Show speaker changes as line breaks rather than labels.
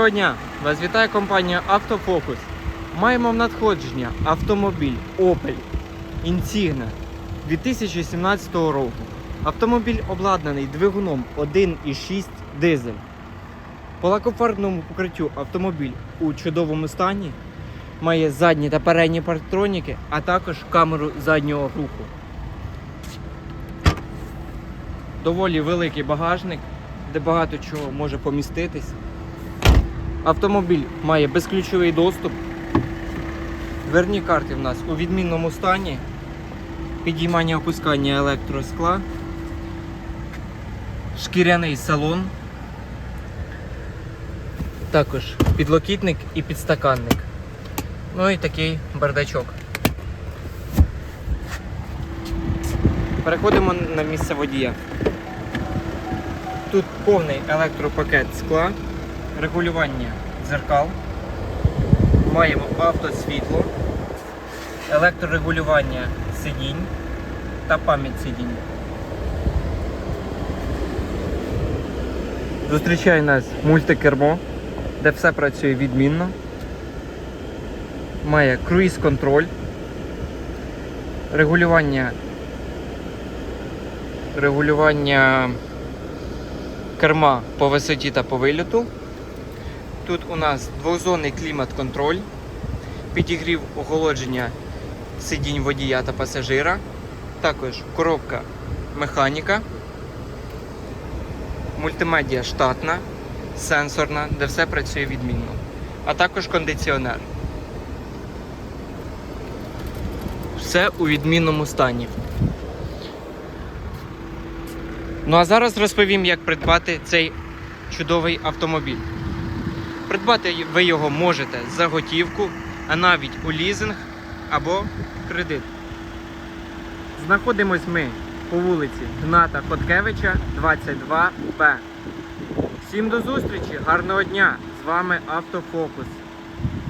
Доброго дня! Вас вітає компанія Автофокус. Маємо в надходження автомобіль Opel Insignia 2017 року. Автомобіль обладнаний двигуном 1,6 дизель. По лакофарбному покриттю автомобіль у чудовому стані. Має задні та передні партроніки, а також камеру заднього руху. Доволі великий багажник, де багато чого може поміститись. Автомобіль має безключовий доступ. Дверні карти в нас у відмінному стані. Підіймання опускання електроскла. Шкіряний салон. Також підлокітник і підстаканник. Ну і такий бардачок. Переходимо на місце водія. Тут повний електропакет скла, регулювання дзеркал, маємо автосвітло, електрорегулювання сидінь та пам'ять сидінь. Зустрічає нас мультикермо, де все працює відмінно. Має круїз-контроль, регулювання регулювання керма по висоті та по вильоту. Тут у нас двозонний клімат-контроль, підігрів охолодження сидінь водія та пасажира, також коробка механіка, мультимедіа штатна, сенсорна, де все працює відмінно, а також кондиціонер. Все у відмінному стані. Ну а зараз розповім, як придбати цей чудовий автомобіль. Придбати ви його можете за готівку, а навіть у лізинг або кредит. Знаходимось ми по вулиці Гната Хоткевича, 22Б. Всім до зустрічі, гарного дня! З вами Автофокус.